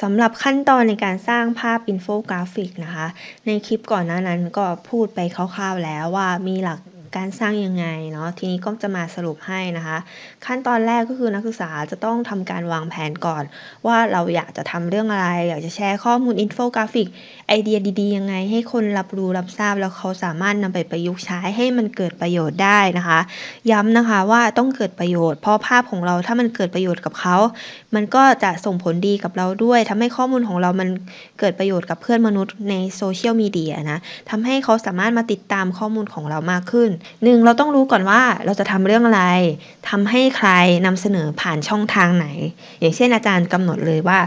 สำหรับขั้นตอนในการสร้างภาพอินโฟกราฟิกนะคะ ในคลิปก่อนหน้านั้นก็พูดไปคร่าวๆแล้วว่ามีหลัก การสร้างยังไงเนาะทีนี้ก็จะมาสรุปให้นะคะ ขั้นตอนแรกก็คือนักศึกษาจะต้องทำการวางแผนก่อน ว่าเราอยากจะทำเรื่องอะไร อยากจะแชร์ข้อมูลอินโฟกราฟิกไอเดียดีๆยังไง ให้คนรับรู้รับทราบแล้วเขาสามารถนำไปประยุกต์ใช้ให้มันเกิดประโยชน์ได้นะคะ ย้ำนะคะว่าต้องเกิดประโยชน์ เพราะภาพของเราถ้ามันเกิดประโยชน์กับเขา มันก็จะส่งผลดีกับเราด้วยทำให้ข้อมูลของเรามันเกิดประโยชน์กับเพื่อนมนุษย์ในโซเชียลมีเดียนะทำให้เขาสามารถมาติดตามข้อมูลของเรามากขึ้นหนึ่งเราต้องรู้ก่อนว่าเราจะทำเรื่องอะไรทำให้ใครนำเสนอผ่านช่องทางไหน อย่างเช่นอาจารย์กำหนดเลยว่า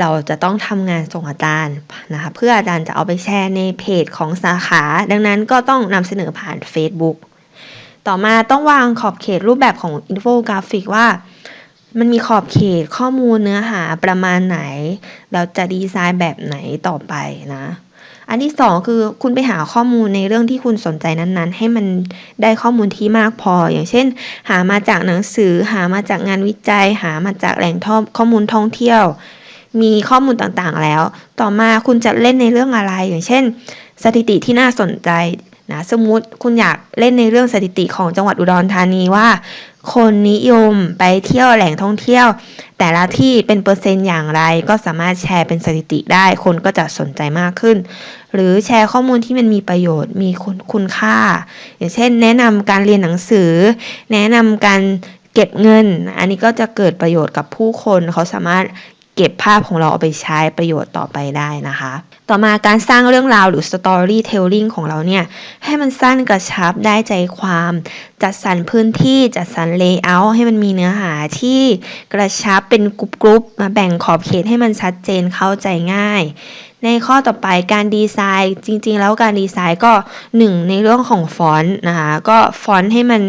เราจะต้องทำงานส่งอาจารย์นะคะเพื่ออาจารย์จะเอาไปแชร์ในเพจของสาขา ดังนั้นก็ต้องนำเสนอผ่าน Facebook ต่อมาต้องวางขอบเขตรูปแบบของอินโฟกราฟิกว่ามันมีขอบเขตข้อมูลเนื้อหาประมาณไหน เราจะดีไซน์แบบไหนต่อไปนะ อันที่สองคือคุณไปหาข้อมูลในเรื่องที่คุณสนใจนั้นๆ ให้มันได้ข้อมูลที่มากพอ อย่างเช่น หามาจากหนังสือ หามาจากงานวิจัย หามาจากแหล่งข้อมูลท่องเที่ยว มีข้อมูลต่างๆแล้ว ต่อมาคุณจะเล่นในเรื่องอะไร อย่างเช่น สถิติที่น่าสนใจ นะสมมุติคุณอยากเล่นในเรื่องสถิติของจังหวัดอุดรธานีว่า คนนิยมไปเที่ยวแหล่งท่องเที่ยว แต่ละที่เป็นเปอร์เซ็นต์อย่างไร ก็สามารถแชร์เป็นสถิติได้ คนก็จะสนใจมากขึ้น หรือแชร์ข้อมูลที่มันมีประโยชน์มีคุณคุณค่า อย่างเช่น แนะนำการเรียนหนังสือ แนะนำการเก็บเงิน อันนี้ก็จะเกิดประโยชน์กับผู้คนเขาสามารถ เก็บภาพของเราเอาไปใช้ประโยชน์ต่อไปได้นะคะ ต่อมาการสร้างเรื่องราวหรือ storytelling ของเราเนี่ย ให้มันสั้นกระชับได้ใจความ จัดสรรพื้นที่จัดสรร layout ให้มันมีเนื้อหาที่กระชับเป็นกรุ๊ปๆมาแบ่งขอบเขตให้มันชัดเจนเข้าใจง่ายในข้อต่อไปการดีไซน์จริง ๆ แล้วการดีไซน์ก็หนึ่งในเรื่องของฟอนต์นะคะก็ฟอนต์ให้มัน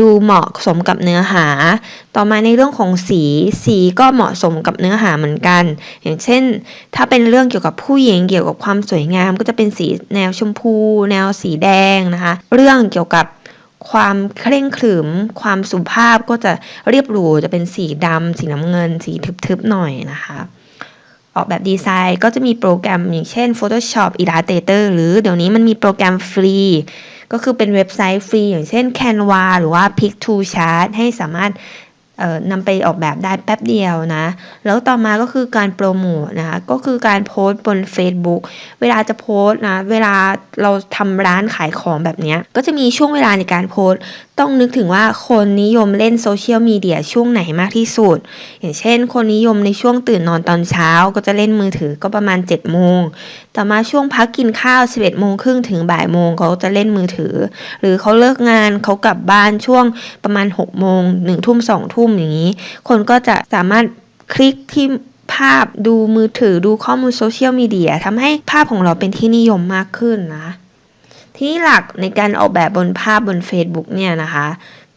ดูเหมาะสมกับเนื้อหา ต่อมาในเรื่องของสี สีก็เหมาะสมกับเนื้อหาเหมือนกัน อย่างเช่น ถ้าเป็นเรื่องเกี่ยวกับผู้หญิงเกี่ยวกับความสวยงาม ก็จะเป็นสีแนวชมพู แนวสีแดงนะคะ เรื่องเกี่ยวกับความเคร่งขรึม ความสุภาพก็จะเรียบหรูจะเป็นสีดำสีน้ำเงิน สีทึบๆหน่อยนะคะ ออกแบบดีไซน์ ก็จะมีโปรแกรมอย่างเช่น Photoshop Illustrator หรือเดี๋ยวนี้มันมีโปรแกรมฟรี ก็คือเป็นเว็บไซต์ฟรี อย่างเช่น Canva หรือว่า Pic2Chart ให้สามารถนำไปออกแบบได้แป๊บเดียวนะ แล้วต่อมาก็คือการโปรโมทนะคะก็คือการโพสต์บน Facebook เวลาจะโพสต์นะ เวลาเราทำร้านขายของแบบนี้ ก็จะมีช่วงเวลาในการโพสต์ ต้องนึกถึงว่าคนนิยมเล่นโซเชียลมีเดียช่วงไหนมากที่สุด อย่างเช่น คนนิยมในช่วงตื่นนอนตอนเช้า ก็จะเล่นมือถือก็ประมาณ7โมง ต่อมาช่วงพักกินข้าว 11โมงครึ่งถึงบ่ายโมงเขาจะเล่นมือถือ หรือเขาเลิกงานเขากลับบ้านช่วงประมาณ6โมง1ทุ่ม2ทุ่มอย่างนี้ คนก็จะสามารถคลิกที่ภาพดูมือถือดูข้อมูลโซเชียลมีเดียทำให้ภาพของเราเป็นที่นิยมมากขึ้นนะ ที่หลักในการออกแบบบนภาพบน Facebook เนี่ยนะคะ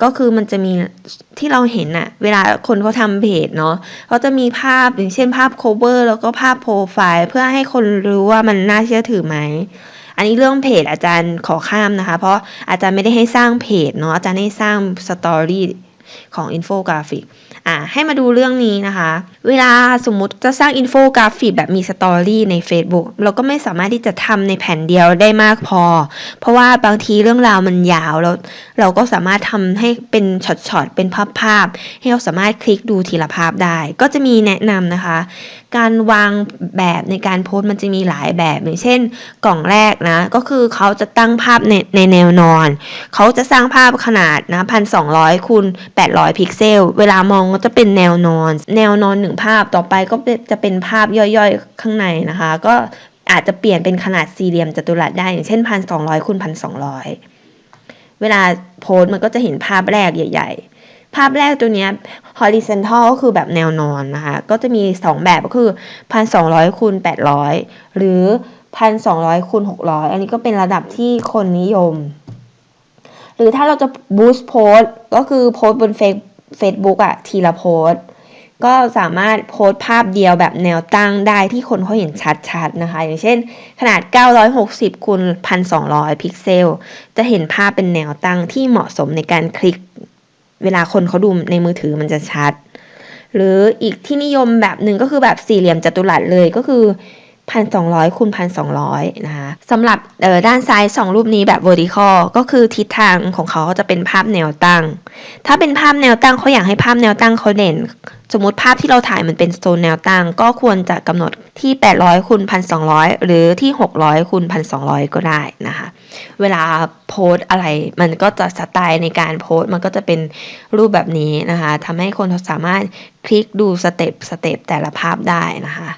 ก็คือมันจะมีที่เราเห็นอะเวลาคนเขาทำเพจเนาะเขาจะมีภาพอย่างเช่นภาพ cover แล้วก็ภาพโปรไฟล์เพื่อให้คนรู้ว่ามันน่าเชื่อถือไหม อันนี้เรื่องเพจอาจารย์ขอข้ามนะคะ เพราะอาจารย์ไม่ได้ให้สร้างเพจเนาะอาจารย์ให้สร้างสตอรี่ของอินโฟกราฟิก อ่าให้มาดูเรื่องนี้นะคะ เวลาสมมุติจะสร้างอินโฟกราฟิกแบบมีสตอรี่ใน Facebook เราก็ไม่สามารถที่จะทำในแผ่นเดียวได้มากพอ เพราะว่าบางทีเรื่องราวมันยาวแล้วเราก็สามารถทำให้เป็นช็อตๆเป็นภาพๆให้เราสามารถคลิกดูทีละภาพได้ ก็จะมีแนะนำนะคะ การวางแบบในการโพสต์มันจะมีหลายแบบอย่างเช่น กล่องแรกนะ ก็คือเขาจะตั้งภาพในในแนวนอน เขาจะสร้างภาพขนาดนะพันสองร้อยคูณแปดร้อยพิกเซล เวลามองก็จะเป็นแนวนอน แนวนอนหนึ่งภาพต่อไปก็จะเป็นภาพย่อยๆ ข้างในนะคะ ก็อาจจะเปลี่ยนเป็นขนาดสี่เหลี่ยมจัตุรัสได้อย่างเช่นพันสองร้อยคูณพันสองร้อยเวลาโพสต์มันก็จะเห็นภาพแรกใหญ่ ๆ ภาพแรกตัวนี้ horizontal ก็คือแบบแนวนอนนะคะ ก็จะมี 2 แบบก็คือ 1,200คูณ800 หรือ 1,200คูณ600 อันนี้ก็เป็นระดับที่คนนิยม หรือถ้าเราจะ boost post ก็คือโพสบนเฟซบุ๊กอะทีละโพสก็สามารถโพสภาพเดียวแบบแนวตั้งได้ที่คนเขาเห็นชัดๆนะคะ อย่างเช่น ขนาด 960คูณ1,200 พิกเซล จะเห็นภาพเป็นแนวตั้งที่เหมาะสมในการคลิก เวลาคนเขาดูในมือถือมันจะชัด หรืออีกที่นิยมแบบหนึ่งก็คือแบบสี่เหลี่ยมจัตุรัสเลยก็คือ 1,200คูณ1,200นะคะสำหรับด้านซ้าย 2 รูปนี้แบบ vertical ก็คือทิศทางของเขาจะเป็นภาพแนวตั้ง ถ้าเป็นภาพแนวตั้งเขาอยากให้ภาพแนวตั้งเขาเด่น สมมติภาพที่เราถ่ายมันเป็นโซนแนวตั้ง ก็ควรจะกำหนดที่ 800คูณ1,200 หรือที่ 600คูณ1,200 ก็ได้นะคะ เวลาโพสอะไรมันก็จะสไตล์ในการโพสมันก็จะเป็นรูปแบบนี้นะคะทำให้คนสามารถคลิกดูสเต็ปสเต็ปแต่ละภาพได้นะคะ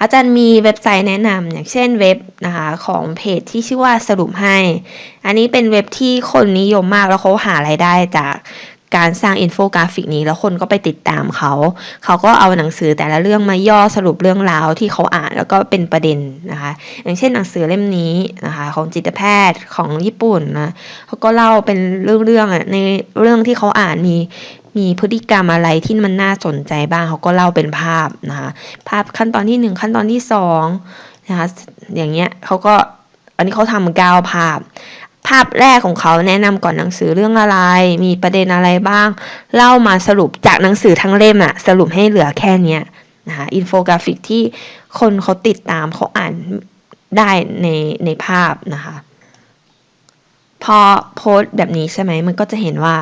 อาจารย์มีเว็บไซต์แนะนำอย่างเช่นเว็บนะคะของเพจที่ชื่อว่าสรุปให้ อันนี้เป็นเว็บที่คนนิยมมากแล้วเขาหารายได้จากการสร้างอินโฟกราฟิกนี้แล้วคนก็ไปติดตามเขา เขาก็เอาหนังสือแต่ละเรื่องมาย่อสรุปเรื่องราวที่เขาอ่านแล้วก็เป็นประเด็นนะคะ อย่างเช่นหนังสือเล่มนี้นะคะของจิตแพทย์ของญี่ปุ่นนะเขาก็เล่าเป็นเรื่องๆอะในเรื่องที่เขาอ่านมี มีพฤติกรรมอะไรที่มันน่าสนใจบ้างเขาก็เล่าเป็นภาพนะคะภาพขั้นตอนที่หนึ่งขั้นตอนที่สองนะคะอย่างเงี้ยเขาก็อันนี้เขาทำเก้าภาพ ภาพแรกของเขาแนะนำก่อนหนังสือเรื่องอะไร มีประเด็นอะไรบ้าง เล่ามาสรุปจากหนังสือทั้งเล่มอะสรุปให้เหลือแค่เนี้ยนะคะอินโฟกราฟิกที่คนเขาติดตามเขาอ่านได้ในในภาพนะคะ พอโพสต์แบบนี้ใช่ไหมมันก็จะเห็นว่า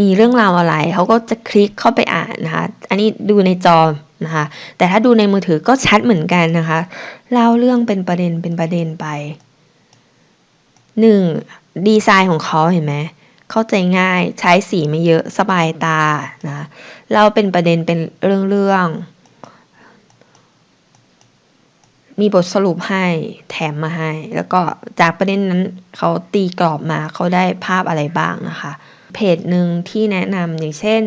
มีเรื่องราวอะไร เขาก็จะคลิกเข้าไปอ่านนะคะ อันนี้ดูในจอนะคะ แต่ถ้าดูในมือถือก็ชัดเหมือนกันนะคะ เล่าเรื่องเป็นประเด็นเป็นประเด็นไปหนึ่งดีไซน์ของเขาเห็นไหมเข้าใจง่ายใช้สีไม่เยอะสบายตานะเล่าเป็นประเด็นเป็นเรื่องเรื่องมีบทสรุปให้แถมมาให้ แล้วก็จากประเด็นนั้นเขาตีกรอบมาเขาได้ภาพอะไรบ้างนะคะ เพจหนึ่งที่แนะนำอย่างเช่น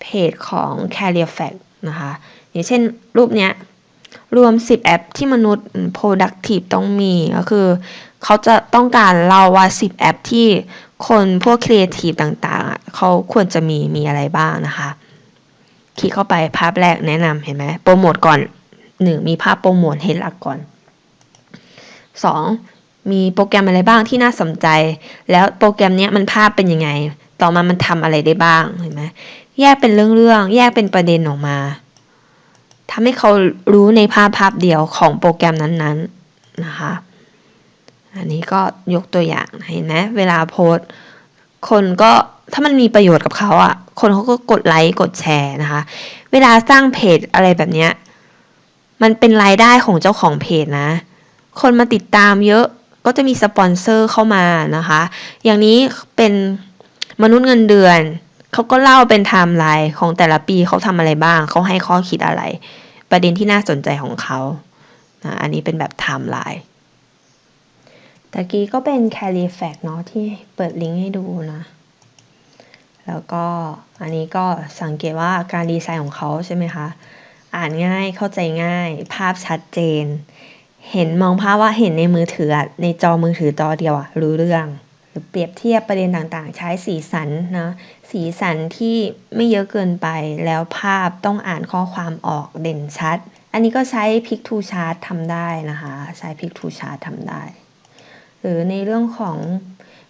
เพจของ Career Fact นะคะ อย่างเช่นรูปเนี้ยรวม 10 แอปที่มนุษย์ productive ต้องมีก็คือ เขาจะต้องการเล่าว่า 10 แอปที่คนพวก creative ต่างๆ เขาควรจะมีมีอะไรบ้างนะคะ คลิกเข้าไปภาพแรกแนะนำเห็นไหมโปรโมทก่อนหนึ่งมีภาพโปรโมทให้หลักก่อน 2. มีโปรแกรมอะไรบ้างที่น่าสนใจ แล้วโปรแกรมนี้มันภาพเป็นยังไง ต่อมามันทำอะไรได้บ้างเห็นไหมแยกเป็นเรื่องๆแยกเป็นประเด็นออกมาทำให้เขารู้ในภาพภาพเดียวของโปรแกรมนั้นๆนะคะ อันนี้ก็ยกตัวอย่างเห็นไหมเวลาโพสคนก็ถ้ามันมีประโยชน์กับเขาอะ่ะ คนเขาก็กดไลค์กดแชร์นะคะ เวลาสร้างเพจอะไรแบบเนี้ยมันเป็นรายได้ของเจ้าของเพจนะ คนมาติดตามเยอะก็จะมีสปอนเซอร์เข้ามานะคะ อย่างนี้เป็น มนุษย์เงินเดือนเขาก็เล่าเป็นไทม์ไลน์ของแต่ละปีเขาทำอะไรบ้าง เขาให้ข้อคิดอะไร ประเด็นที่น่าสนใจของเขานะอันนี้เป็นแบบไทม์ไลน์ตะกี้ก็เป็น carry fact เนาะที่เปิดลิงก์ให้ดูนะ แล้วก็อันนี้ก็สังเกตว่าการดีไซน์ของเขาใช่ไหมคะ อ่านง่ายเข้าใจง่าย ภาพชัดเจน เห็นมองภาพว่าเห็นในมือถือในจอมือถือจอเดียวอะรู้เรื่อง เปรียบเทียบประเด็นต่างๆ ใช้สีสันนะสีสันที่ไม่เยอะเกินไปแล้วภาพต้องอ่านข้อความออกเด่นชัด อันนี้ก็ใช้ Pick to Chart ทำได้นะคะ ใช้ Pick to Chart ทำได้ หรือในเรื่องของ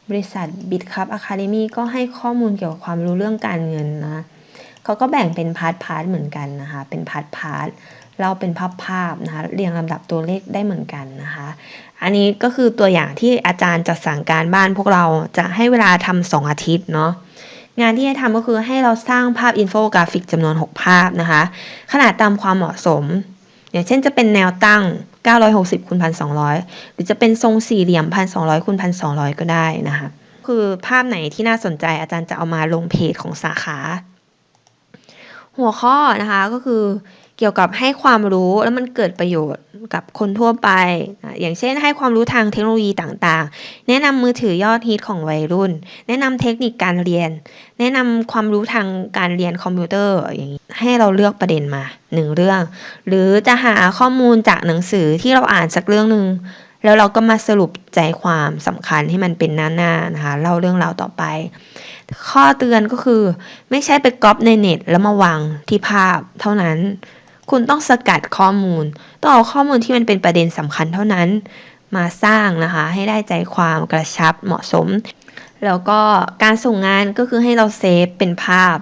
บริษัท BitCup Academy ก็ให้ข้อมูลเกี่ยวกับความรู้เรื่องการเงินนะเขาก็แบ่งเป็นพาร์ทพาร์ทเหมือนกันนะคะ เป็นพาร์ทพาร์ท เราเป็นภาพภาพนะคะเรียงลำดับตัวเลขได้เหมือนกันนะคะ อันนี้ก็คือตัวอย่างที่อาจารย์จะสั่งการบ้านพวกเราจะให้เวลาทำสองอาทิตย์เนาะงานที่ให้ทำก็คือให้เราสร้างภาพอินโฟกราฟิกจำนวน 6 ภาพนะคะ ขนาดตามความเหมาะสม อย่างเช่นจะเป็นแนวตั้ง 960คูณ1,200 หรือจะเป็นทรงสี่เหลี่ยม 1,200คูณ1,200 ก็ได้นะคะ คือภาพไหนที่น่าสนใจอาจารย์จะเอามาลงเพจของสาขา หัวข้อนะคะก็คือ เกี่ยวกับให้ความรู้แล้วมันเกิดประโยชน์กับคนทั่วไป อย่างเช่นให้ความรู้ทางเทคโนโลยีต่างๆ แนะนำมือถือยอดฮิตของวัยรุ่น แนะนำเทคนิคการเรียน แนะนำความรู้ทางการเรียนคอมพิวเตอร์อย่างนี้ให้เราเลือกประเด็นมาหนึ่งเรื่อง หรือจะหาข้อมูลจากหนังสือที่เราอ่านสักเรื่องหนึ่งแล้วเราก็มาสรุปใจความสำคัญให้มันเป็นหน้าๆนะคะเล่าเรื่องราวต่อไป ข้อเตือนก็คือ ไม่ใช่ไปก๊อปในเน็ตแล้วมาวางที่ภาพเท่านั้น คุณต้องสกัดข้อมูล ต้องเอาข้อมูลที่มันเป็นประเด็นสำคัญเท่านั้น มาสร้างนะคะ ให้ได้ใจความกระชับเหมาะสม แล้วก็การส่งงานก็คือให้เราเซฟเป็นภาพ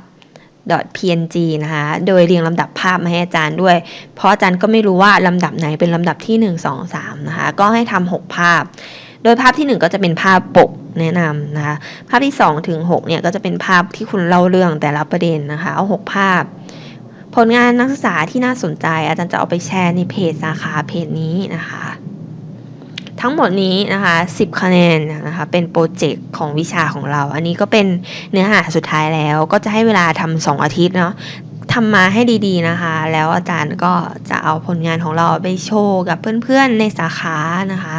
.png นะคะ โดยเรียงลำดับภาพมาให้อาจารย์ด้วย เพราะอาจารย์ก็ไม่รู้ว่าลำดับไหนเป็นลำดับที่ 1 2 3 นะคะ ก็ให้ทำ6ภาพ โดยภาพที่ 1 ก็จะเป็นภาพปกแนะนำนะคะ ภาพที่ 2 ถึง 6 เนี่ยก็จะเป็นภาพที่คุณเล่าเรื่องแต่ละประเด็นนะคะ เอา 6 ภาพ ผลงานนักศึกษาที่น่าสนใจ อาจารย์จะเอาไปแชร์ในเพจสาขาเพจนี้นะคะ ทั้งหมดนี้นะคะ 10 คะแนนนะคะเป็นโปรเจกต์ของวิชาของเรา อันนี้ก็เป็นเนื้อหาสุดท้ายแล้ว ก็จะให้เวลาทำสองอาทิตย์เนาะทำมาให้ดีๆนะคะ แล้วอาจารย์ก็จะเอาผลงานของเราไปโชว์กับเพื่อนๆในสาขานะคะ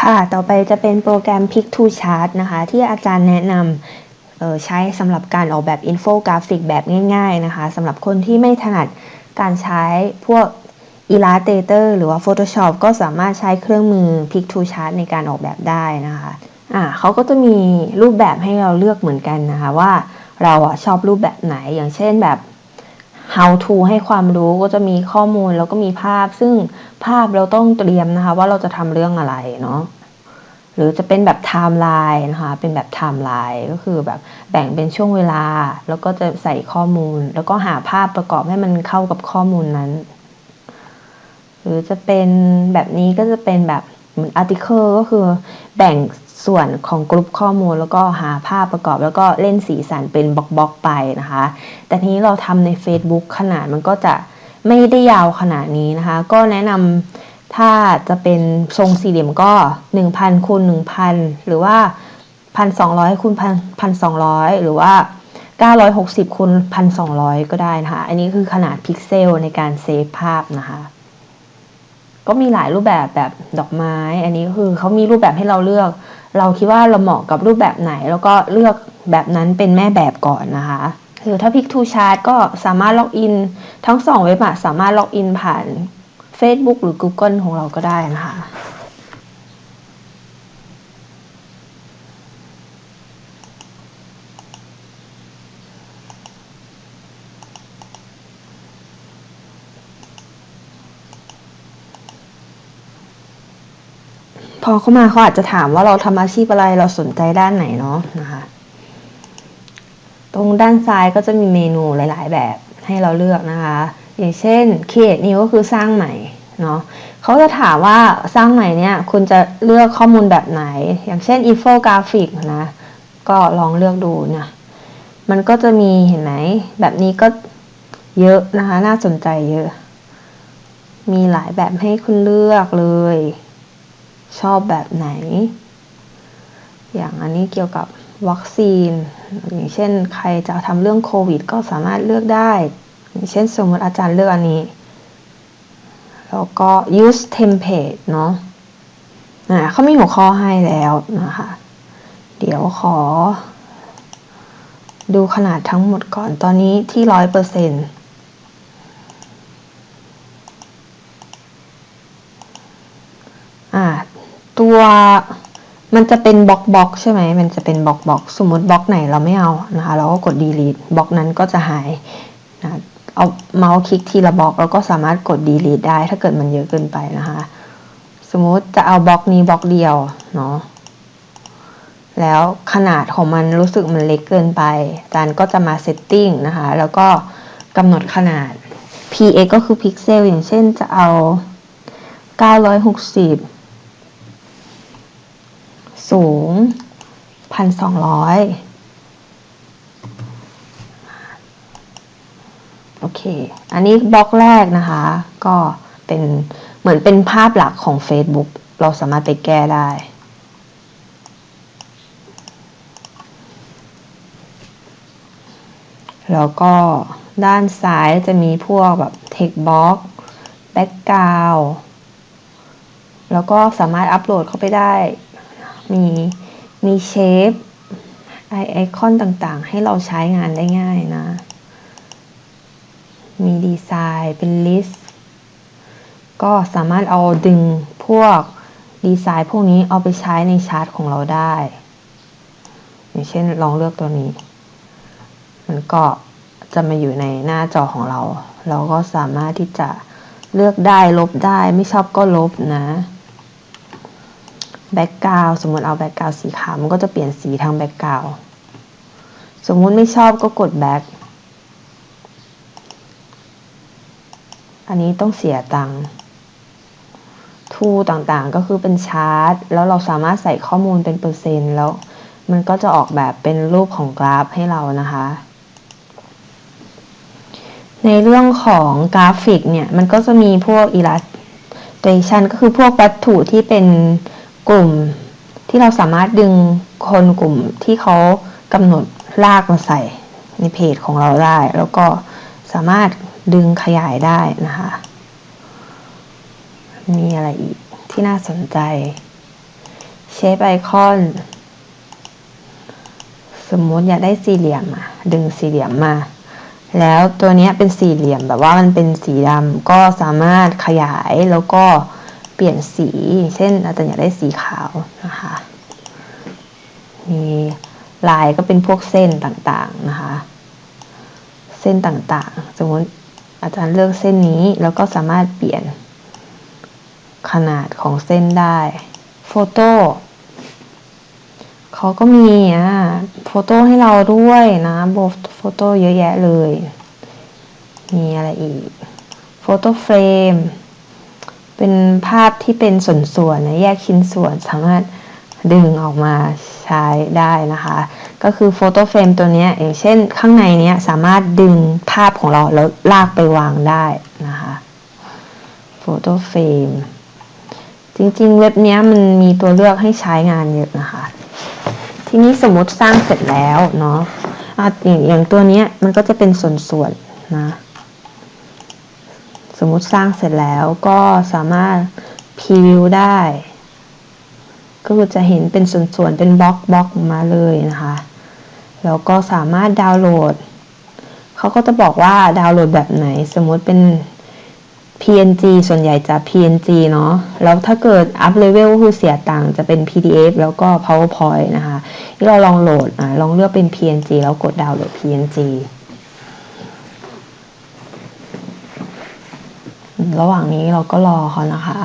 ค่ะ ต่อไปจะเป็นโปรแกรม Pick to Chart นะคะ ที่อาจารย์แนะนำ ใช้สำหรับการออกแบบอินโฟกราฟิกแบบง่ายๆนะคะสำหรับคนที่ไม่ถนัดการใช้พวก Illustrator หรือว่า Photoshop ก็สามารถใช้เครื่องมือ Pick to Chart ในการออกแบบได้นะคะอ่าเขาก็จะมีรูปแบบให้เราเลือกเหมือนกันนะคะว่าเราอะชอบรูปแบบไหนอย่างเช่นแบบ how to ให้ความรู้ก็จะมีข้อมูลแล้วก็มีภาพ ซึ่งภาพเราต้องเตรียมนะคะว่าเราจะทำเรื่องอะไรเนาะ หรือจะเป็นแบบ timeline นะคะ เป็นแบบ timeline ก็คือแบบแบ่งเป็นช่วงเวลา แล้วก็จะใส่ข้อมูล แล้วก็หาภาพประกอบให้มันเข้ากับข้อมูลนั้น หรือจะเป็นแบบนี้ก็จะเป็นแบบเหมือน article ก็คือแบ่งส่วนของกลุ่มข้อมูล แล้วก็หาภาพประกอบ แล้วก็เล่นสีสันเป็นบล็อกๆไปนะคะ แต่ทีนี้เราทำใน Facebook ขนาดมันก็จะไม่ได้ยาวขนาดนี้นะคะ ก็แนะนำ ถ้าจะเป็นทรงสี่เหลี่ยมก็ 1,000คูณ1,000 หรือว่า 1,200คูณ1,200 หรือว่า 960คูณ1,200 ก็ได้นะคะ อันนี้คือขนาดพิกเซลในการเซฟภาพนะคะ ก็มีหลายรูปแบบแบบดอกไม้ อันนี้ก็คือเขามีรูปแบบให้เราเลือก เราคิดว่าเราเหมาะกับรูปแบบไหน แล้วก็เลือกแบบนั้นเป็นแม่แบบก่อนนะคะหรือถ้า Pick to Chart ก็สามารถล็อกอิน ทั้งสองเว็บสามารถล็อกอินผ่าน Facebook หรือ Google ของเราก็ได้นะคะ พอเข้ามาเขาอาจจะถามว่าเราทำอาชีพอะไรเราสนใจด้านไหนเนาะนะคะ ตรงด้านซ้ายก็จะมีเมนูหลาย ๆ แบบให้เราเลือกนะคะ อย่างเช่น create new ก็คือสร้างใหม่เนาะเขาจะถามว่าสร้างใหม่เนี่ยคุณจะเลือกข้อมูลแบบไหน อย่างเช่น infographic นะก็ลองเลือกดูเนี่ยมันก็จะมีเห็นไหมแบบนี้ก็เยอะนะคะ น่าสนใจเยอะ มีหลายแบบให้คุณเลือกเลย ชอบแบบไหน อย่างอันนี้เกี่ยวกับวัคซีน อย่างเช่นใครจะทำเรื่องโควิด ก็สามารถเลือกได้ เช่นสมมติอาจารย์เลือกอันนี้ แล้วก็ use template เนาะอ่าเขามีหัวข้อให้แล้วนะคะ เดี๋ยวขอ ดูขนาดทั้งหมดก่อน ตอนนี้ที่ร้อยเปอร์เซ็นต์อ่าตัวมันจะเป็นบล็อกบล็อกใช่ไหม มันจะเป็นบล็อกบล็อกสมมติบล็อกไหนเราไม่เอานะคะ เราก็กด delete บล็อกนั้นก็จะหายนะ เอาเมาส์คลิกทีละบล็อกแล้วก็สามารถกด delete ได้ ถ้าเกิดมันเยอะเกินไปนะคะ สมมติจะเอาบล็อกนี้บล็อกเดียวเนาะแล้วขนาดของมันรู้สึกมันเล็กเกินไปอาจารย์ก็จะมา setting นะคะ แล้วก็กำหนดขนาด px ก็คือพิกเซลอย่างเช่นจะเอา 960 สูง 1,200 โอเค อันนี้บล็อกแรกนะคะ ก็เป็นเหมือนเป็นภาพหลักของ Facebook เราสามารถไปแก้ได้ แล้วก็ด้านซ้ายจะมีพวกแบบ text box background แล้วก็สามารถอัปโหลดเข้าไปได้ มีมีเชฟไอไอคอนต่างๆ ให้เราใช้งานได้ง่ายนะ มีดีไซน์เป็นลิสต์ก็สามารถเอาดึงพวกดีไซน์พวกนี้เอาไปใช้ในชาร์ตของเราได้ อย่างเช่นลองเลือกตัวนี้ มันก็จะมาอยู่ในหน้าจอของเรา เราก็สามารถที่จะเลือกได้ลบได้ไม่ชอบก็ลบนะแบ็กกราวสมมติเอาแบ็กกราวสีขาวมันก็จะเปลี่ยนสีทางแบ็กกราวสมมุติไม่ชอบก็กด back อันนี้ต้องเสียตังค์ทูต่างๆก็คือเป็นชาร์ตแล้วเราสามารถใส่ข้อมูลเป็นเปอร์เซ็นต์แล้วมันก็จะออกแบบเป็นรูปของกราฟให้เรานะคะ ในเรื่องของกราฟิกเนี่ย มันก็จะมีพวก illustration ก็คือพวกวัตถุที่เป็นกลุ่มที่เราสามารถดึงคนกลุ่มที่เขากำหนดลากมาใส่ในเพจของเราได้ แล้วก็สามารถ ดึงขยายได้นะคะ มีอะไรอีกที่น่าสนใจ เชฟไอคอน สมมติอยากได้สี่เหลี่ยมอะดึงสี่เหลี่ยมมา แล้วตัวนี้เป็นสี่เหลี่ยมแบบว่ามันเป็นสีดำก็สามารถขยายแล้วก็เปลี่ยนสี เช่นอาจารย์อยากได้สีขาวนะคะ มีลายก็เป็นพวกเส้นต่างๆนะคะ เส้นต่างๆ สมมติ อาจารย์เลือกเส้นนี้แล้วก็สามารถเปลี่ยนขนาดของเส้นได้ โฟโต้เขาก็มีอะโฟโต้ให้เราด้วยนะโบโฟโต้เยอะแยะเลย มีอะไรอีก โฟโต้เฟรม เป็นภาพที่เป็นส่วนๆนะแยกชิ้นส่วนสามารถดึงออกมาใช้ได้นะคะ ก็คือโฟโต้เฟรมตัวนี้อย่างเช่นข้างในนี้สามารถดึงภาพของเราแล้วลากไปวางได้นะคะโฟโต้เฟรมจริงๆ เว็บนี้มันมีตัวเลือกให้ใช้งานเยอะนะคะ ทีนี้สมมติสร้างเสร็จแล้วเนาะอย่างอย่างตัวนี้มันก็จะเป็นส่วนๆนะสมมติสร้างเสร็จแล้วก็สามารถพรีวิวได้ก็คือจะเห็นเป็นส่วนๆ เป็นบล็อกบล็อกมาเลยนะคะ แล้วก็สามารถดาวน์โหลด เขาก็จะบอกว่าดาวน์โหลดแบบไหน สมมติเป็น PNG ส่วนใหญ่จะ PNG เนาะ แล้วถ้าเกิด up level ก็คือเสียตังค์จะเป็น PDF แล้วก็ PowerPoint นะคะที่เราลองโหลดอะลองเลือกเป็น PNG แล้วกดดาวน์โหลด PNG ระหว่างนี้เราก็รอเขานะคะ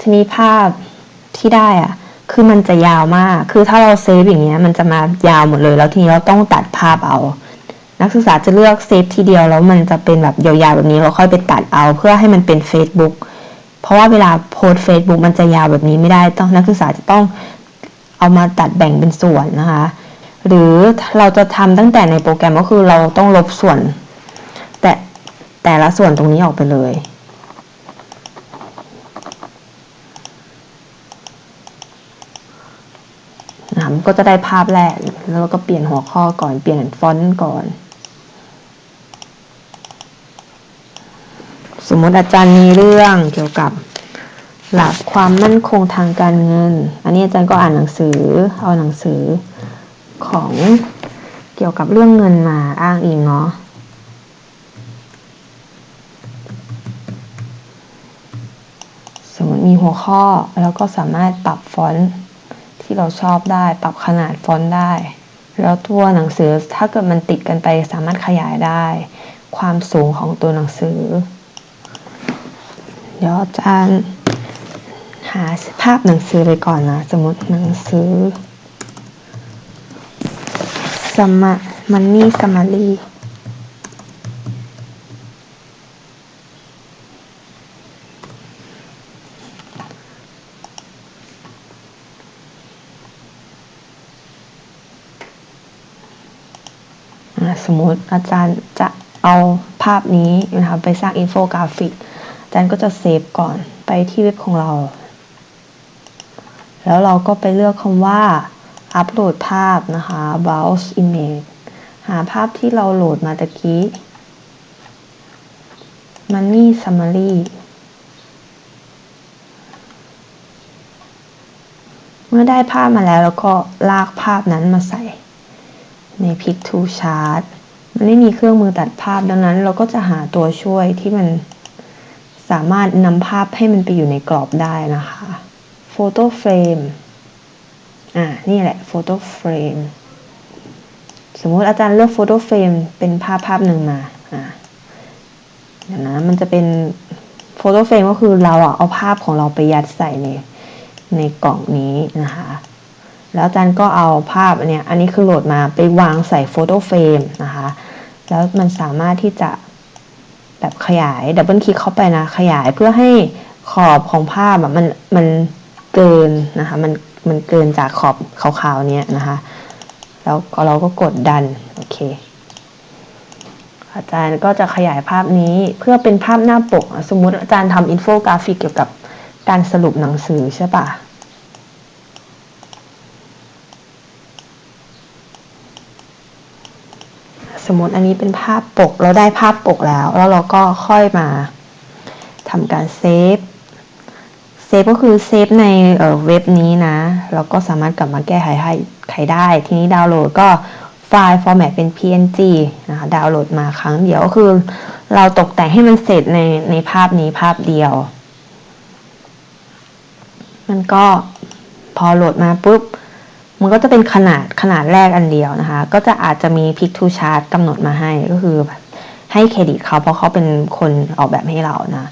ทีนี้ภาพที่ได้อะ คือมันจะยาวมาก คือถ้าเราเซฟอย่างเงี้ยมันจะมายาวหมดเลย แล้วทีนี้เราต้องตัดภาพเอา นักศึกษาจะเลือกเซฟทีเดียวแล้วมันจะเป็นแบบยาวๆแบบนี้เราค่อยไปตัดเอา เพื่อให้มันเป็น Facebook เพราะว่าเวลาโพสเฟซบุ๊กมันจะยาวแบบนี้ไม่ได้ต้องนักศึกษาจะต้องเอามาตัดแบ่งเป็นส่วนนะคะ หรือเราจะทำตั้งแต่ในโปรแกรมก็คือเราต้องลบส่วน แต่แต่ละส่วนตรงนี้ออกไปเลย นะก็จะได้ภาพแรก แล้วก็เปลี่ยนหัวข้อก่อน เปลี่ยนฟอนต์ก่อน สมมติอาจารย์มีเรื่องเกี่ยวกับหลักความมั่นคงทางการเงิน อันนี้อาจารย์ก็อ่านหนังสือ เอาหนังสือของเกี่ยวกับเรื่องเงินมาอ้างอิงเนาะสมมติมีหัวข้อแล้วก็สามารถปรับฟอนต์ ที่เราชอบได้ ปรับขนาดฟอนต์ได้ แล้วตัวหนังสือถ้าเกิดมันติดกันไปสามารถขยายได้ ความสูงของตัวหนังสือ เดี๋ยวอาจารย์หาภาพหนังสือเลยก่อนนะ สมมติหนังสือสมามันนี่สมารี สมมติอาจารย์จะเอาภาพนี้นะคะไปสร้างอินโฟกราฟิก อาจารย์ก็จะเซฟก่อนไปที่เว็บของเรา แล้วเราก็ไปเลือกคำว่าอัปโหลดภาพนะคะ browse image หาภาพที่เราโหลดมาตะกี้ money summary เมื่อได้ภาพมาแล้วแล้วก็ลากภาพนั้นมาใส่ ใน Pick to Chart มันไม่มีเครื่องมือตัดภาพดังนั้น เราก็จะหาตัวช่วยที่มันสามารถนำภาพให้มันไปอยู่ในกรอบได้นะคะ Photo Frame อ่า นี่แหละ Photo Frame สมมุติอาจารย์เลือก Photo Frame เป็นภาพภาพหนึ่งมา อ่าเดี๋ยวนะ มันจะเป็น Photo Frame ก็คือเราอะเอาภาพของเราไปยัดใส่ในในกล่องนี้นะคะ แล้วอาจารย์ก็เอาภาพอันเนี้ยอันนี้คือโหลดมาไปวางใส่โฟโต้เฟรมนะคะ แล้วมันสามารถที่จะแบบขยายดับเบิลคลิกเข้าไปนะ ขยายเพื่อให้ขอบของภาพแบบมันมันเกินนะคะ มันมันเกินจากขอบขาวๆเนี้ยนะคะ แล้วเราก็กดดัน โอเค อาจารย์ก็จะขยายภาพนี้เพื่อเป็นภาพหน้าปก สมมุติอาจารย์ทำอินโฟกราฟิกเกี่ยวกับการสรุปหนังสือใช่ปะ สมมติอันนี้เป็นภาพปก เราได้ภาพปกแล้ว แล้วเราก็ค่อยมาทำการเซฟ เซฟก็คือเซฟในเเว็บนี้นะ เราก็สามารถกลับมาแก้ไขให้ไขได้ ทีนี้ดาวน์โหลดก็ไฟล์ฟอร์แมตเป็น png นะคะ ดาวน์โหลดมาครั้งเดียวก็คือ เราตกแต่งให้มันเสร็จในในภาพนี้ภาพเดียว มันก็พอโหลดมาปุ๊บ มันก็จะเป็นขนาดขนาดแรกอันเดียวนะคะ ก็จะอาจจะมี pick to chart กำหนดมาให้ก็คือให้เครดิตเขาเพราะเขาเป็นคนออกแบบให้เรานะ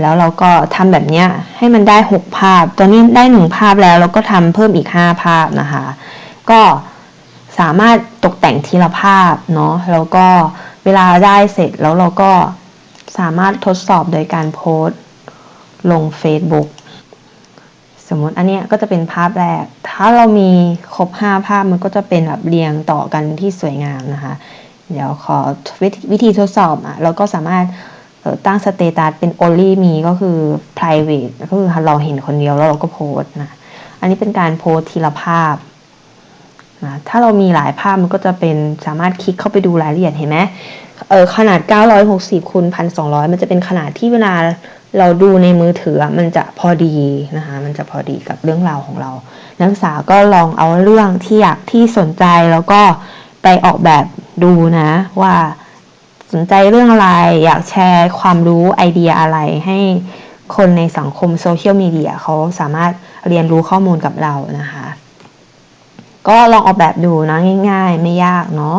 แล้วเราก็ทำแบบเนี้ยให้มันได้ 6 ภาพ ตอนนี้ได้ 1 ภาพแล้วเราก็ทำเพิ่มอีก 5 ภาพนะคะ ก็สามารถตกแต่งทีละภาพเนาะแล้วก็เวลาได้เสร็จแล้วเราก็สามารถทดสอบโดยการโพสต์ลง Facebook สมมติอันเนี้ยก็จะเป็นภาพแรก ถ้าเรามีครบ 5 ภาพมันก็จะเป็นแบบเรียงต่อกันที่สวยงามนะคะ เดี๋ยวขอววิธีทดสอบอะเราก็สามารถตั้งสเตตัสเป็น only me ก็คือ private ก็คือเราเห็นคนเดียวแล้วเราก็โพสนะ อันนี้เป็นการโพสทีละภาพนะถ้าเรามีหลายภาพมันก็จะเป็นสามารถคลิกเข้าไปดูรายละเอียดเห็นไหมเออขนาด 960คูณ1,200 มันจะเป็นขนาดที่เวลา เราดูในมือถือมันจะพอดีนะคะ มันจะพอดีกับเรื่องราวของเรา นักศึกษาก็ลองเอาเรื่องที่อยากที่สนใจแล้วก็ไปออกแบบดูนะ ว่าสนใจเรื่องอะไร อยากแชร์ความรู้ไอเดียอะไรให้คนในสังคมโซเชียลมีเดียเขาสามารถเรียนรู้ข้อมูลกับเรานะคะ ก็ลองออกแบบดูนะง่าย ๆ ไม่ยากเนาะ